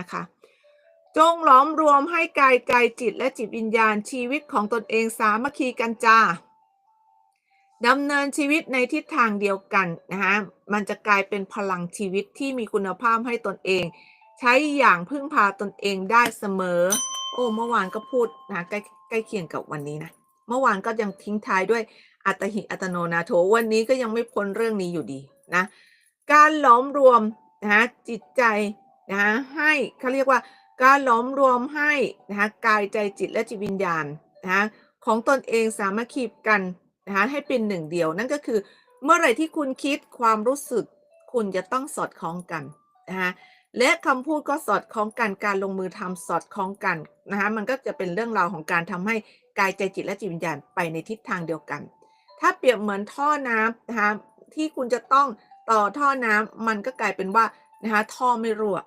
นะคะ จงหล้อมรวมให้กายใจจิตและจิตวิญญาณชีวิตของตนเองสามัคคีกันจ้าดำเนินชีวิตในทิศทางเดียวกันนะคะมันจะกลายเป็นพลังชีวิตที่มีคุณภาพให้ตนเอง ใช้อย่างพึ่งพาตนเองได้เสมอ โอ้เมื่อวานก็พูดนะใกล้ใกล้เคียงกับวันนี้นะเมื่อวานก็ยังทิ้งท้ายด้วยอัตหิอัตโนนาโถวันนี้ก็ยังไม่พ้นเรื่องนี้อยู่ดีนะการหลอมรวมนะจิตใจ นะให้เขาเรียกว่าการหลอมรวมให้นะคะกายใจจิตและจิตวิญญาณนะคะของตนเองสามัคคีกันนะคะให้เป็นหนึ่งเดียว นั่นก็คือเมื่อไหร่ที่คุณคิดความรู้สึกคุณจะต้องสอดคล้องกันนะคะและคำพูดก็สอดคล้องกันการลงมือทำสอดคล้องกันนะคะมันก็จะเป็นเรื่องราวของการทำให้กายใจจิตและจิตวิญญาณไปในทิศทางเดียวกัน ถ้าเปรียบเหมือนท่อน้ำนะคะที่คุณจะต้องต่อท่อน้ำมันก็กลายเป็นว่านะคะท่อไม่รั่ว